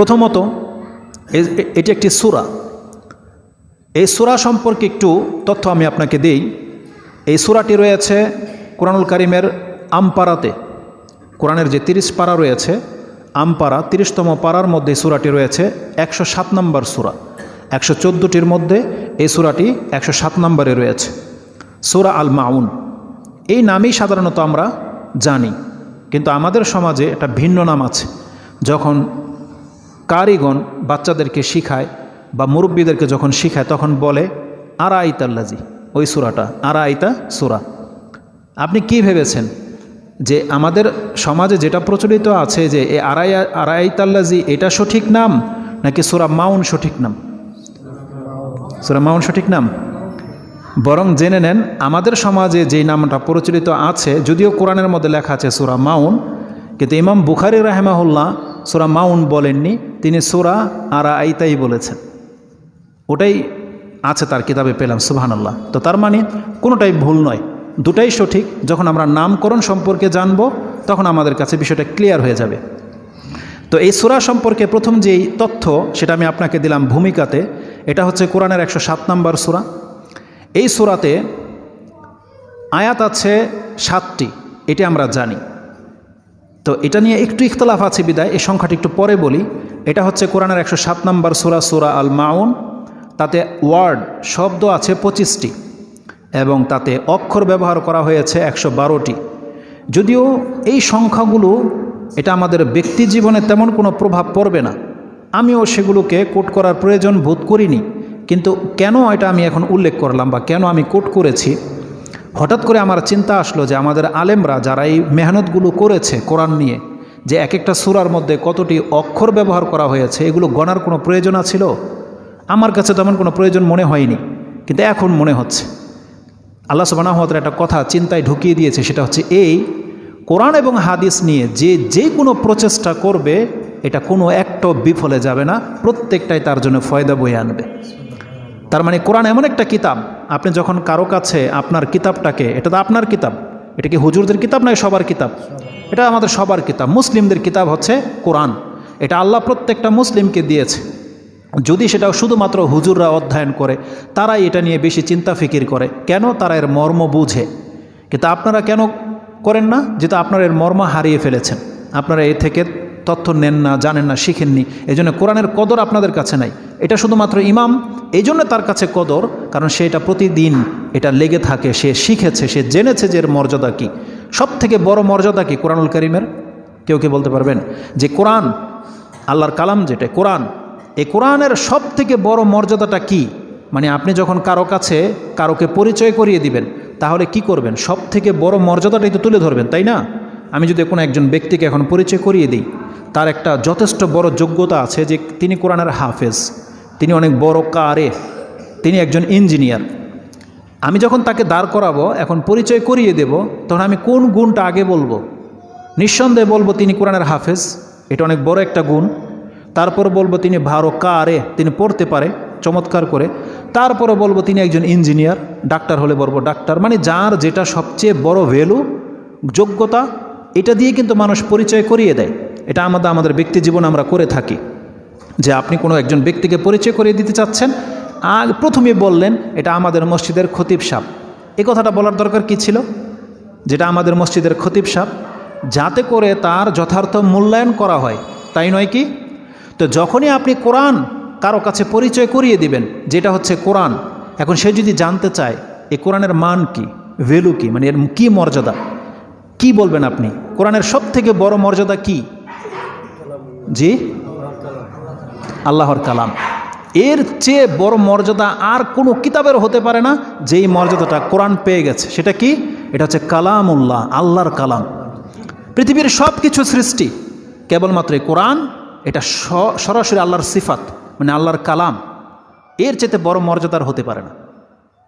প্রথমত এটি একটি সুরা। এই সুরা সম্পর্কে একটু তথ্য আমি আপনাকে দেই। এই সুরাটি রয়েছে কোরআনুল কারিমের আমপারাতে। কোরআনের যে তিরিশ পারা রয়েছে, আমপারা তিরিশতম পাড়ার মধ্যে সুরাটি রয়েছে, একশো সাত নম্বর সুরা। একশো চোদ্দোটির মধ্যে এই সুরাটি একশো সাত নম্বরে রয়েছে। সুরা আল মাউন এই নামেই সাধারণত আমরা জানি, কিন্তু আমাদের সমাজে একটা ভিন্ন নাম আছে। যখন কারিগণ বাচ্চাদেরকে শিখায় বা মুরব্বীদেরকে যখন শিখায়, তখন বলে আরা আইতাল্লাজি ওই সুরাটা আরা আইতা সুরা আপনি কি ভেবেছেন যে আমাদের সমাজে যেটা প্রচলিত আছে যে এ আড়াই আড়াইতাল্লাজি এটা সঠিক নাম, নাকি সুরা মাউন সঠিক নাম? সুরা মাউন সঠিক নাম? বরং জেনে নেন, আমাদের সমাজে যেই নামটা প্রচলিত আছে, যদিও কোরআনের মধ্যে লেখা আছে সুরা মাউন, কিন্তু ইমাম বুখারি রাহেমাহুল্লাহ সুরা মাউন বলেননি। তিনি সুরা আরা আইতাই বলেছেন। ওটাই আছে তার কিতাবে পেলাম, সুবহানাল্লাহ। তো তার মানে কোনোটাই ভুল নয়। দুটাই সঠিক। যখন আমরা নামকরণ সম্পর্কে জানব, তখন আমাদের কাছে বিষয়টা ক্লিয়ার হয়ে যাবে। তো এই সুরা সম্পর্কে প্রথম যেই তথ্য সেটা আমি আপনাকে দিলাম ভূমিকাতে, এটা হচ্ছে কোরআনের একশো সাত নম্বর সুরা। এই সুরাতে আয়াত আছে সাতটি, এটি আমরা জানি। তো এটা নিয়ে একটু ইখতলাফ আছে বিদায়, এই সংখ্যাটি একটু পরে বলি। এটা হচ্ছে কোরআনের একশো সাত নম্বর সুরা সুরা আল মাউন তাতে ওয়ার্ড, শব্দ আছে পঁচিশটি এবং তাতে অক্ষর ব্যবহার করা হয়েছে একশো বারোটি। যদিও এই সংখ্যাগুলো, এটা আমাদের ব্যক্তি জীবনে তেমন কোনো প্রভাব পড়বে না। আমিও সেগুলোকে কোট করার প্রয়োজন বোধ করিনি। কিন্তু কেন এটা আমি এখন উল্লেখ করলাম বা কেন আমি কোট করেছি? হঠাৎ করে আমার চিন্তা আসলো যে আমাদের আলেমরা যারা এই মেহনতগুলো করেছে কোরআন নিয়ে যে এক একটা সুরার মধ্যে কতটি অক্ষর ব্যবহার করা হয়েছে, এগুলো গণার কোনো প্রয়োজন ছিল আমার কাছে তেমন কোনো প্রয়োজন মনে হয়নি, কিন্তু এখন মনে হচ্ছে। আল্লাহ সুবানাহতের একটা কথা চিন্তায় ঢুকিয়ে দিয়েছে, সেটা হচ্ছে এই, কোরআন এবং হাদিস নিয়ে যে যে কোনো প্রচেষ্টা করবে, এটা কোনো একটা বিফলে যাবে না, প্রত্যেকটাই তার জন্য ফয়দা বয়ে আনবে। তার মানে কোরআন এমন একটা কিতাব, আপনি যখন কারও কাছে আপনার কিতাবটাকে, এটা তো আপনার কিতাব, এটা কি হুজুরদের কিতাব নয় সবার কিতাব? এটা আমাদের সবার কিতাব। মুসলিমদের কিতাব হচ্ছে কোরআন। এটা আল্লাহ প্রত্যেকটা মুসলিমকে দিয়েছে। যদি সেটা শুধুমাত্র হুজুররা অধ্যয়ন করে, তারাই এটা নিয়ে বেশি চিন্তা ফিকির করে। কেন তারা এর মর্ম বুঝে? কিন্তু আপনারা কেন করেন না? যেটা আপনারা এর মর্ম হারিয়ে ফেলেছেন। আপনারা এ থেকে তথ্য নেন না, জানেন না, শিখেননি। এই জন্য কোরআনের কদর আপনাদের কাছে নাই। এটা শুধুমাত্র ইমাম এই জন্য তার কাছে কদর, কারণ সে এটা প্রতিদিন, এটা লেগে থাকে, সে শিখেছে, সে জেনেছে যে এর মর্যাদা কী। সব থেকে বড় মর্যাদা কি কোরআনুল করিমের? কেউ কে বলতে পারবেন? যে কোরআন, আল্লাহর কালাম যেটা, কোরআন। এই কোরআনের সব থেকে বড় মর্যাদাটা কি? মানে আপনি যখন কারও কাছে কারোকে পরিচয় করিয়ে দিবেন, তাহলে কি করবেন? সব থেকে বড় মর্যাদাটাই তো তুলে ধরবেন, তাই না? আমি যদি কোনো একজন ব্যক্তিকে এখন পরিচয় করিয়ে দিই, তার একটা যথেষ্ট বড় যোগ্যতা আছে যে তিনি কোরআনের হাফেজ, তিনি অনেক বড় কারে, তিনি একজন ইঞ্জিনিয়ার। আমি যখন তাকে দাঁড় করাবো, এখন পরিচয় করিয়ে দেব, তখন আমি কোন গুণটা আগে বলব? নিঃসন্দেহে বলব তিনি কোরআনের হাফেজ, এটা অনেক বড় একটা গুণ। তারপর বলব তিনি ভালো কারে তিনি পড়তে পারে, চমৎকার করে। তারপরে বলব তিনি একজন ইঞ্জিনিয়ার, ডাক্তার হলে বলব ডাক্তার। মানে যার যেটা সবচেয়ে বড় ভ্যালু, যোগ্যতা, এটা দিয়ে কিন্তু মানুষ পরিচয় করিয়ে দেয়। এটা আমাদের আমাদের ব্যক্তি জীবন আমরা করে থাকি। যে আপনি কোনো একজন ব্যক্তিকে পরিচয় করিয়ে দিতে চাচ্ছেন আর প্রথমে বললেন, এটা আমাদের মসজিদের খতিব সাপ। এই কথাটা বলার দরকার কি ছিল? যেটা আমাদের মসজিদের খতিব সাপ, যাতে করে তার যথার্থ মূল্যায়ন করা হয়। তাই নয় কি? তো যখনই আপনি কোরআন কারও কাছে পরিচয় করিয়ে দিবেন, যেটা হচ্ছে কোরআন, এখন সে যদি জানতে চায় এই কোরআনের মান কি ভ্যালু কি মানে এর কী মর্যাদা, কি বলবেন আপনি? কোরআনের সব থেকে বড় মর্যাদা কি? জি? আল্লাহর কালাম। এর চেয়ে বড় মর্যাদা আর কোনো কিতাবের হতে পারে না, যেই মর্যাদাটা কোরআন পেয়ে গেছে। সেটা কি? এটা হচ্ছে কালামুল্লাহ, আল্লাহর কালাম। পৃথিবীর সব কিছু সৃষ্টি, কেবলমাত্র এই কোরআন, এটা সরাসরি আল্লাহর সিফাত মানে আল্লাহর কালাম। এর চেয়ে বড় মর্যাদার হতে পারে না।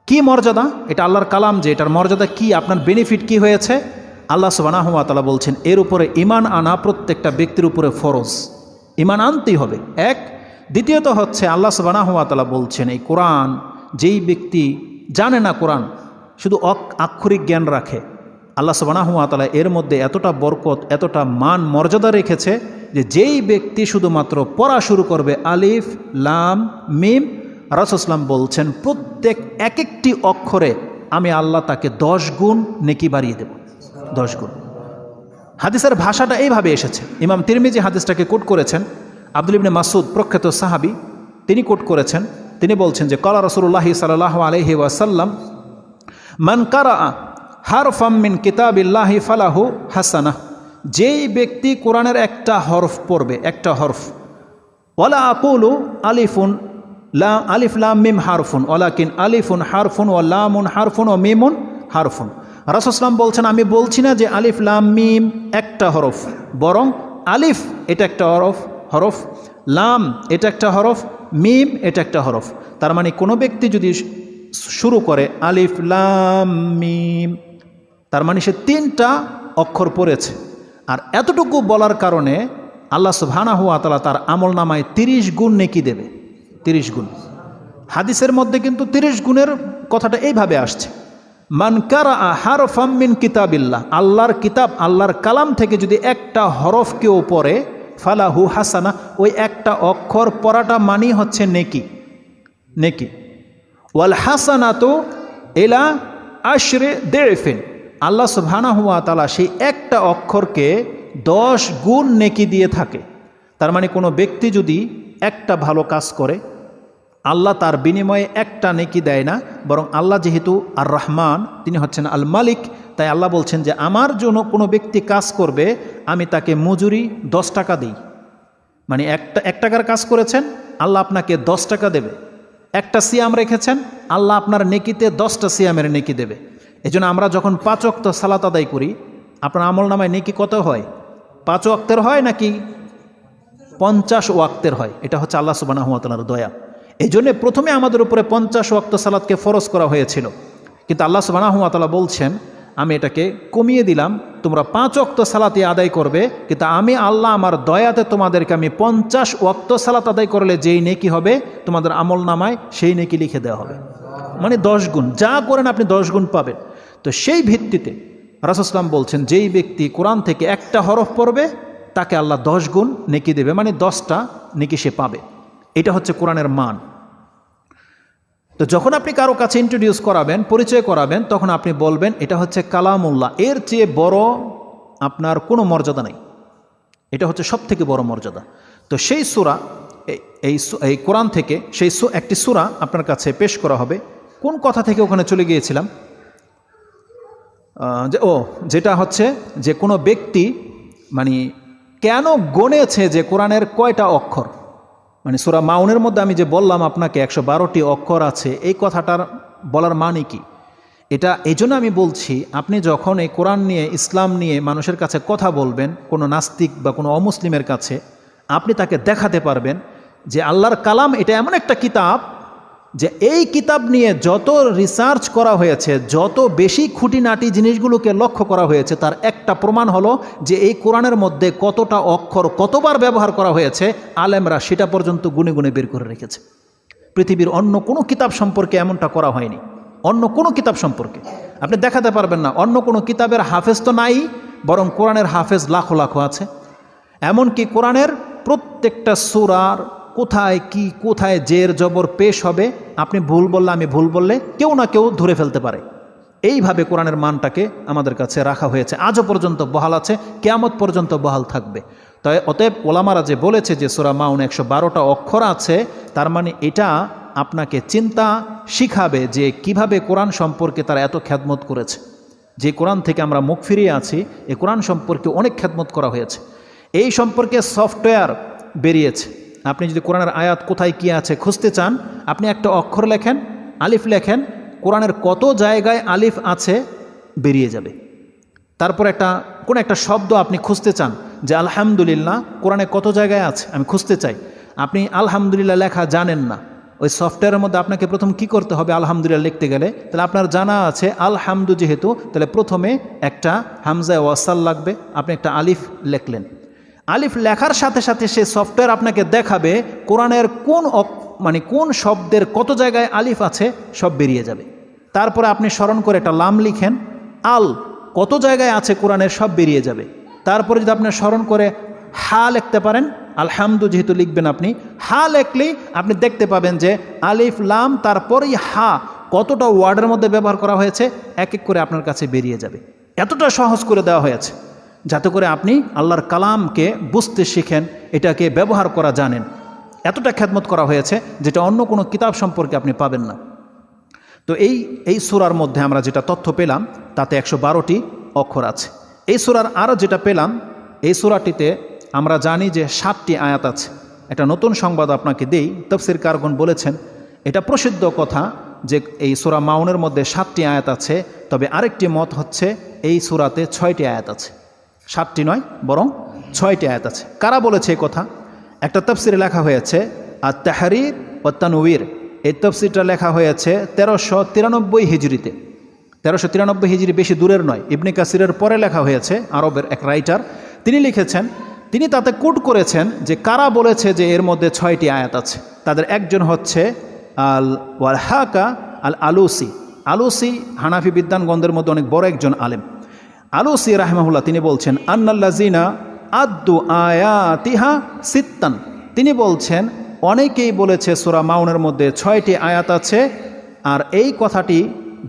কি মর্যাদা? এটা আল্লাহর কালাম যে এটার মর্যাদা কি, আপনার বেনিফিট কি হয়েছে? আল্লাহ সুবানাহতালা বলছেন, এর উপরে ইমান আনা প্রত্যেকটা ব্যক্তির উপরে ফরজ। ইমান আনতেই হবে। এক দ্বিতীয়ত হচ্ছে আল্লাহ সুবানাহতালা বলছেন, এই কোরআন, যেই ব্যক্তি জানে না কোরআন, শুধু আক্ষরিক জ্ঞান রাখে। আল্লাহ সুবানাহুয়াতালা এর মধ্যে এতটা বরকত, এতটা মান, মর্যাদা রেখেছে যে যেই ব্যক্তি শুধুমাত্র পড়া শুরু করবে আলিফ, লাম, মিম রাসুসলাম বলছেন, প্রত্যেক এক একটি অক্ষরে আমি আল্লাহ তাকে দশ গুণ নেকি বাড়িয়ে দেব। দশ গুণ। হাদিসের ভাষাটা এইভাবে এসেছে। ইমাম তিরমিজি হাদিসটাকে কোট করেছেন আব্দুল ইবনে মাসুদ প্রখ্যাত সাহাবি, তিনি কোট করেছেন। তিনি বলছেন যে, কলা রসুল্লাহি সাল্লাহ আলহি ওয়াসাল্লাম, মান কারা হার ফাম্মিন কিতাবিল্লাহি ফালাহু হাসানা যেই ব্যক্তি কোরআনের একটা হরফ পড়বে, একটা হরফ ওলা আকুলু আলিফুন লা, আলিফ লাম মিম হারফুন ওলাকিন আলিফুন হারফুন ও লামুন হারফুন ও মিমুন হারফুন রাসুসলাম বলছেন, আমি বলছি না যে আলিফ লাম মিম একটা হরফ, বরং আলিফ এটা একটা হরফ হরফ, লাম এটা একটা হরফ, মিম এটা একটা হরফ। তার মানে কোনো ব্যক্তি যদি শুরু করে আলিফ, লাম, মিম, তার মানে সে তিনটা অক্ষর পড়েছে। আর এতটুকু বলার কারণে আল্লাহ সুবহানা হুয়া তালা তার আমল নামায় তিরিশ গুণ নেকি দেবে। তিরিশ গুণ। হাদিসের মধ্যে কিন্তু তিরিশ গুণের কথাটা এইভাবে আসছে। মানকারা হার ফাম্মিন কিতাবিল্লাহ, আল্লাহর কিতাব, আল্লাহর কালাম থেকে যদি একটা হরফ কেউ পড়ে ফালাহু হাসানা, ওই একটা অক্ষর পড়াটা মানি হচ্ছে নেকি। নেকি। ওয়াল হাসানা তো এলা আশরে দেড়ফেন আল্লাহ সুবহানা হুয়া তালা সেই একটা অক্ষরকে দশ গুণ নেকি দিয়ে থাকে। তার মানে কোনো ব্যক্তি যদি একটা ভালো কাজ করে, আল্লাহ তার বিনিময়ে একটা নেকি দেয় না, বরং আল্লাহ যেহেতু আর রহমান তিনি হচ্ছেন আল মালিক তাই আল্লাহ বলছেন যে, আমার জন্য কোনো ব্যক্তি কাজ করবে, আমি তাকে মজুরি দশ টাকা দিই। মানে একটা, এক টাকার কাজ করেছেন, আল্লাহ আপনাকে দশ টাকা দেবে। একটা সিয়াম রেখেছেন, আল্লাহ আপনার নেকিতে দশটা সিয়ামের নেকি দেবে। এজন্য আমরা যখন পাঁচ অক্ত সালাত আদায় করি, আপনার আমল নামায় নেকি কত হয়? পাঁচ অক্তের হয় নাকি পঞ্চাশ ওয়াক্তের হয়? এটা হচ্ছে আল্লাহ সুবানা হুয়াতালার দয়া। এই জন্যে প্রথমে আমাদের উপরে পঞ্চাশ ওয়াক্ত সালাদকে ফরজ করা হয়েছিল। কিন্তু আল্লাহ সুবানা হুয়াতালা বলছেন আমি এটাকে কমিয়ে দিলাম। তোমরা পাঁচ অক্ত সালাতে আদায় করবে, কিন্তু আমি আল্লাহ আমার দয়াতে তোমাদেরকে আমি পঞ্চাশ ওয়াক্ত সালাত আদায় করলে যেই নেকি হবে, তোমাদের আমল নামায় সেই নেকি লিখে দেওয়া হবে। মানে দশ গুণ, যা করেন আপনি দশ গুণ পাবেন। তো সেই ভিত্তিতে রাসুসলাম বলছেন, যেই ব্যক্তি কোরআন থেকে একটা হরফ পড়বে, তাকে আল্লাহ দশ গুণ নেকি দেবে মানে দশটা নেকি সে পাবে। এটা হচ্ছে কোরআনের মান। তো যখন আপনি কারও কাছে ইন্ট্রোডিউস করাবেন, পরিচয় করাবেন, তখন আপনি বলবেন, এটা হচ্ছে কালামুল্লাহ। এর চেয়ে বড় আপনার কোনো মর্যাদা নেই। এটা হচ্ছে সব থেকে বড় মর্যাদা। তো সেই সুরা এই এই কোরআন থেকে সেই একটি সুরা আপনার কাছে পেশ করা হবে। কোন কথা থেকে ওখানে চলে গিয়েছিলাম? যে, ও, যেটা হচ্ছে যে কোনো ব্যক্তি মানে কেন গণেছে যে কোরআনের কয়টা অক্ষর? মানে সুরা মাউনের মধ্যে আমি যে বললাম আপনাকে একশো বারোটি অক্ষর আছে, এই কথাটার বলার মানে কি? এটা এই আমি বলছি, আপনি যখন এই কোরআন নিয়ে, ইসলাম নিয়ে মানুষের কাছে কথা বলবেন, কোনো নাস্তিক বা কোনো অমুসলিমের কাছে, আপনি তাকে দেখাতে পারবেন যে আল্লাহর কালাম এটা এমন একটা কিতাব যে এই কিতাব নিয়ে যত রিসার্চ করা হয়েছে, যত বেশি খুঁটিনাটি জিনিসগুলোকে লক্ষ্য করা হয়েছে, তার একটা প্রমাণ হলো যে এই কোরআনের মধ্যে কতটা অক্ষর কতবার ব্যবহার করা হয়েছে, আলেমরা সেটা পর্যন্ত গুনে গুনে বের করে রেখেছে। পৃথিবীর অন্য কোনো কিতাব সম্পর্কে এমনটা করা হয়নি। অন্য কোনো কিতাব সম্পর্কে। আপনি দেখাতে পারবেন না, অন্য কোনো কিতাবের হাফেজ তো নাই, বরং কোরআনের হাফেজ লাখো লাখো আছে। এমনকি কোরআনের প্রত্যেকটা সুরার কোথায় কি, কোথায় জের জবর পেশ হবে? আপনি ভুল বললে, আমি ভুল বললে কেউ না কেউ ধরে ফেলতে পারে। এইভাবে কোরআনের মানটাকে আমাদের কাছে রাখা হয়েছে। আজও পর্যন্ত বহাল আছে, কেয়ামত পর্যন্ত বহাল থাকবে। তাই অতএব ওলামারা যে বলেছে যে সোরা মাউন একশো বারোটা অক্ষর আছে, তার মানে এটা আপনাকে চিন্তা শিখাবে যে কীভাবে কোরআন সম্পর্কে তারা এত খ্যাদমত করেছে। যে কোরআন থেকে আমরা মুখ ফিরিয়ে আছি, এ কোরআন সম্পর্কে অনেক খ্যাদমত করা হয়েছে। এই সম্পর্কে সফটওয়্যার বেরিয়েছে। আপনি যদি কোরআনের আয়াত কোথায় কী আছে খুঁজতে চান, আপনি একটা অক্ষর লেখেন, আলিফ লেখেন, কোরআনের কত জায়গায় আলিফ আছে বেরিয়ে যাবে। তারপর একটা, কোন একটা শব্দ আপনি খুঁজতে চান যে আলহামদুলিল্লাহ কোরআনে কত জায়গায় আছে, আমি খুঁজতে চাই। আপনি আলহামদুলিল্লাহ লেখা জানেন না। ওই সফটওয়্যারের মধ্যে আপনাকে প্রথম কি করতে হবে আলহামদুলিল্লাহ লিখতে গেলে? তাহলে আপনার জানা আছে আলহামদু যেহেতু, তাহলে প্রথমে একটা হামজা ওয়াসাল লাগবে, আপনি একটা আলিফ লেখলেন। আলিফ লেখার সাথে সাথে সে সফটওয়্যার আপনাকে দেখাবে কোরআনের কোন মানে কোন শব্দের কত জায়গায় আলিফ আছে, সব বেরিয়ে যাবে। তারপরে আপনি স্মরণ করে একটা লাম লিখেন, আল কত জায়গায় আছে কোরআনের, সব বেরিয়ে যাবে। তারপরে যদি আপনি স্মরণ করে হা লিখতে পারেন, আলহামদু যেহেতু লিখবেন আপনি, হা লেখলেই আপনি দেখতে পাবেন যে আলিফ, লাম, তারপরেই হা কতটা ওয়ার্ডের মধ্যে ব্যবহার করা হয়েছে, এক এক করে আপনার কাছে বেরিয়ে যাবে। এতটা সহজ করে দেওয়া হয়েছে। যাতে করে আপনি আল্লাহর কালামকে বুঝতে শিখেন, এটাকে ব্যবহার করা জানেন। এতটা খ্যাতমত করা হয়েছে যেটা অন্য কোনো কিতাব সম্পর্কে আপনি পাবেন না। তো এই এই সুরার মধ্যে আমরা যেটা তথ্য পেলাম, তাতে একশো বারোটি অক্ষর আছে। এই সুরার আরও যেটা পেলাম, এই সুরাটিতে আমরা জানি যে সাতটি আয়াত আছে। একটা নতুন সংবাদ আপনাকে দেই, তফসির কারগুন বলেছেন, এটা প্রসিদ্ধ কথা যে এই সুরা মাউনের মধ্যে সাতটি আয়াত আছে, তবে আরেকটি মত হচ্ছে, এই সুরাতে ছয়টি আয়াত আছে। সাতটি নয়, বরং ছয়টি আয়াত আছে। কারা বলেছে কথা? একটা তফসিরে লেখা হয়েছে আর তাহারির ও তানউইর এই তফসিরটা লেখা হয়েছে তেরোশো তিরানব্বই হিজড়িতে। তেরোশো তিরানব্বই হিজড়ি বেশি দূরের নয়। ইবনে কাসিরের পরে লেখা হয়েছে, আরবের এক রাইটার। তিনি লিখেছেন, তিনি তাতে কোট করেছেন যে কারা বলেছে যে এর মধ্যে ছয়টি আয়াত আছে। তাদের একজন হচ্ছে আল ওয়াল হাকা আল আলুসি আলুসি হানাফি বিদ্যানগন্ধের মধ্যে অনেক বড় একজন আলেম। আলুসি রাহমাহুল্লাহ, তিনি বলছেন আন্নাল্লাজিনা আদ্দু আয়াতিহা সিত্তান। তিনি বলছেন, অনেকেই বলেছে সুরা মাউনের মধ্যে ছয়টি আয়াত আছে, আর এই কথাটি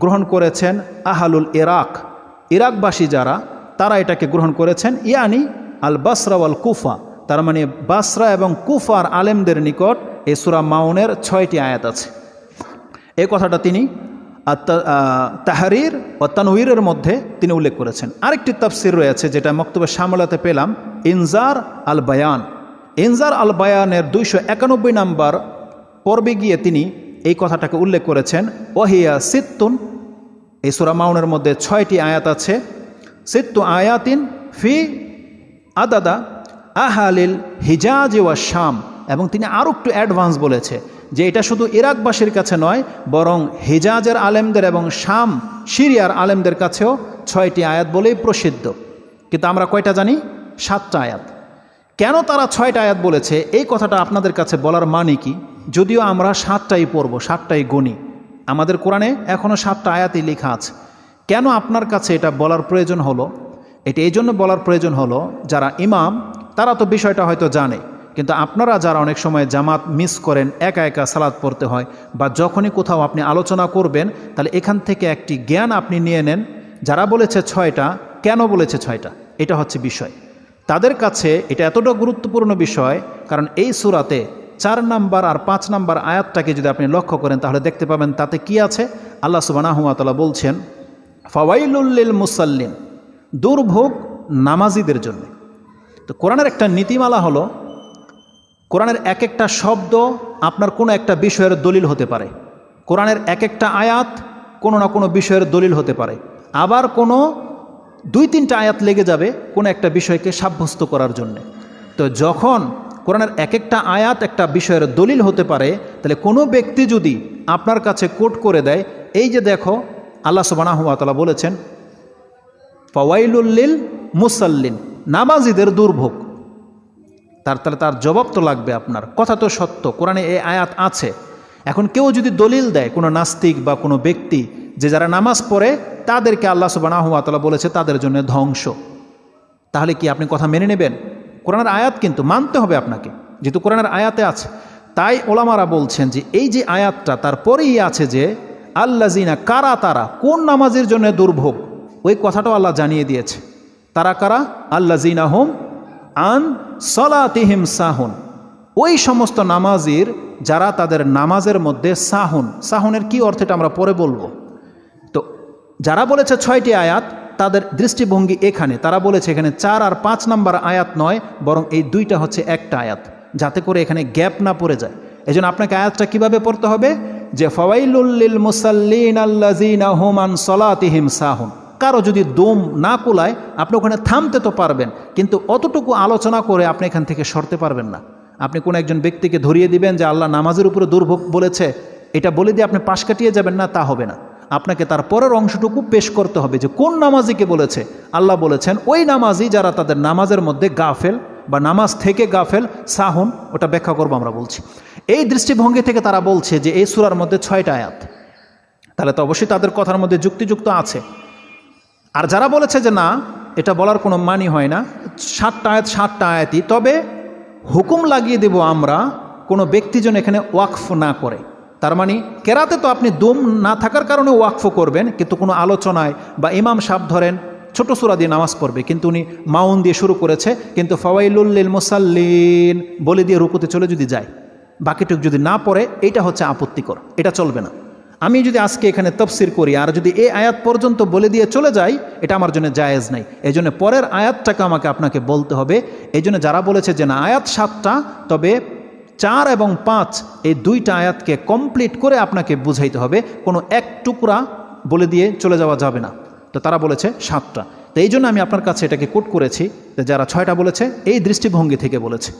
গ্রহণ করেছেন আহালুল ইরাক। ইরাকবাসী যারা, তারা এটাকে গ্রহণ করেছেন, ইয়ানি আল বাসরা কুফা তার মানে বাসরা এবং কুফার আলেমদের নিকট এই সুরা মাউনের ছয়টি আয়াত আছে। এই কথাটা তিনি তাহারির ও তানউইরের মধ্যে তিনি উল্লেখ করেছেন। আরেকটি তাফসির রয়েছে যেটা মক্তব্য সামলাতে পেলাম, ইনজার আল বায়ান ইনজার আল বায়ানের দুইশো একানব্বই নাম্বার পর্বে গিয়ে তিনি এই কথাটাকে উল্লেখ করেছেন ওহিয়া সিত্তুন, এই সুরা মাউনের মধ্যে ছয়টি আয়াত আছে, সিত্তু আয়াতিন ফি আদাদা আহালিল হিজাজ ওয়া শাম। এবং তিনি আরও একটু অ্যাডভান্স বলেছে যে এটা শুধু ইরাকবাসীর কাছে নয়, বরং হেজাজের আলেমদের এবং শাম সিরিয়ার আলেমদের কাছেও ছয়টি আয়াত বলেই প্রসিদ্ধ। কিন্তু আমরা কয়টা জানি? সাতটা আয়াত। কেন তারা ছয়টা আয়াত বলেছে? এই কথাটা আপনাদের কাছে বলার মানে কি? যদিও আমরা সাতটাই পড়ব, সাতটাই গণি আমাদের কোরআনে এখনও সাতটা আয়াতই লেখা আছে। কেন আপনার কাছে এটা বলার প্রয়োজন হলো? এটা এই জন্য বলার প্রয়োজন হলো, যারা ইমাম, তারা তো বিষয়টা হয়তো জানে। কিন্তু আপনারা যারা অনেক সময় জামাত মিস করেন, একা একা সালাদ পড়তে হয় বা যখনই কোথাও আপনি আলোচনা করবেন, তাহলে এখান থেকে একটি জ্ঞান আপনি নিয়ে নেন, যারা বলেছে ছয়টা, কেন বলেছে ছয়টা? এটা হচ্ছে বিষয়। তাদের কাছে এটা এতটা গুরুত্বপূর্ণ বিষয়, কারণ এই সুরাতে চার নাম্বার আর পাঁচ নাম্বার আয়াতটাকে যদি আপনি লক্ষ্য করেন, তাহলে দেখতে পাবেন তাতে কি আছে? আল্লাহ সুবানাহমাতালা বলছেন ফওয়াইলুল্লিল মুসাল্লিন, দুর্ভোগ নামাজিদের জন্য। তো কোরআনের একটা নীতিমালা হলো কোরআনের এক একটা শব্দ আপনার কোনো একটা বিষয়ের দলিল হতে পারে। কোরআনের এক একটা আয়াত কোনো না কোনো বিষয়ের দলিল হতে পারে। আবার কোনো দুই তিনটা আয়াত লেগে যাবে কোনো একটা বিষয়কে সাব্যস্ত করার জন্যে। তো যখন কোরআনের এক একটা আয়াত একটা বিষয়ের দলিল হতে পারে, তাহলে কোনো ব্যক্তি যদি আপনার কাছে কোট করে দেয়, এই যে দেখো, আল্লাহ সুবানাহুয়াতলা বলেছেন ফওয়াইলুল্লিল মুসাল্লিন নামাজিদের দুর্ভোগ। তার তাহলে তার জবাব তো লাগবে আপনার। কথা তো সত্য, কোরআনে এই আয়াত আছে। এখন কেউ যদি দলিল দেয়, কোনো নাস্তিক বা কোনো ব্যক্তি, যে যারা নামাজ পড়ে, তাদেরকে আল্লাহ সুবানাহুয়াতলা বলেছে তাদের জন্য ধ্বংস। তাহলে কি আপনি কথা মেনে নেবেন? কোরআনের আয়াত কিন্তু মানতে হবে আপনাকে, যেহেতু কোরআনের আয়াতে আছে। তাই ওলামারা বলছেন যে, এই যে আয়াতটা তারপরেই আছে যে আল্লাজিনা কারা তারা, কোন নামাজের জন্য দুর্ভোগ? ওই কথাটাও আল্লাহ জানিয়ে দিয়েছে। তারা কারা? আল্লাজিনা হোম আন সলাতিহিম সাহুন। ওই সমস্ত নামাজির যারা তাদের নামাজের মধ্যে সাহুন, সাহুনের কি অর্থ এটা আমরা পরে বলব? তো যারা বলেছে ছয়টি আয়াত, তাদের দৃষ্টিভঙ্গি এখানে। তারা বলেছে এখানে চার আর পাঁচ নাম্বার আয়াত নয়, বরং এই দুইটা হচ্ছে একটা আয়াত, যাতে করে এখানে গ্যাপ না পড়ে যায়। এই জন্য আপনাকে আয়াতটা কীভাবে পড়তে হবে? যে ফওয়াইলুল্লিল মুসাল্লিন আল্লাজিনা হুমান সলাতিহিম সাহুন। কারও যদি দম না কুলায়, আপনি ওখানে থামতে তো পারবেন, কিন্তু অতটুকু আলোচনা করে আপনি এখান থেকে সরতে পারবেন না। আপনি কোনো একজন ব্যক্তিকে ধরিয়ে দিবেন যে আল্লাহ নামাজের উপরে দুর্ভোগ বলেছে, এটা বলে দিয়ে আপনি পাশ কাটিয়ে যাবেন না, তা হবে না। আপনাকে তার পরের অংশটুকু পেশ করতে হবে যে কোন নামাজিকে বলেছে? আল্লাহ বলেছেন, ওই নামাজি যারা তাদের নামাজের মধ্যে গাফেল বা নামাজ থেকে গাফেল, সাহুন, ওটা ব্যাখ্যা করব আমরা বলছি। এই দৃষ্টিভঙ্গি থেকে তারা বলছে যে এই সুরার মধ্যে ছয়টা আয়াত। তাহলে তো অবশ্যই তাদের কথার মধ্যে যুক্তিযুক্ত আছে। আর যারা বলেছে যে না, এটা বলার কোনো মানি হয় না, সাতটা আয়াত, সাতটা আয়াতই, তবে হুকুম লাগিয়ে দেব আমরা, কোনো ব্যক্তি যেন এখানে ওয়াকফ না করে। তার মানে কেরাতে তো আপনি দুম না থাকার কারণে ওয়াকফ করবেন, কিন্তু কোনো আলোচনায় বা ইমাম সাপ ধরেন, ছোট সুরা দিয়ে নামাজ পড়বে, কিন্তু উনি মাউন দিয়ে শুরু করেছে, কিন্তু ফওয়াইলুল্লিল মুসাল্লিন বলে দিয়ে রুকুতে চলে যদি যায়, বাকিটুক যদি না পড়ে এটা হচ্ছে আপত্তিকর, এটা চলবে না। আমি যদি আজকে এখানে তফসির করি আর যদি এই আয়াত পর্যন্ত বলে দিয়ে চলে যাই, এটা আমার জন্য জায়েজ নাই। এই জন্য পরের আয়াতটাকে আমাকে আপনাকে বলতে হবে। এই জন্য যারা বলেছে যে না, আয়াত সাতটা, তবে চার এবং পাঁচ এই দুইটা আয়াতকে কমপ্লিট করে আপনাকে বুঝাইতে হবে। কোনো এক টুকরা বলে দিয়ে চলে যাওয়া যাবে না। তো তারা বলেছে সাতটা। তো এই জন্য আমি আপনার কাছে এটাকে কোট করেছি। যারা ছয়টা বলেছে, এই দৃষ্টিভঙ্গি থেকে বলেছে।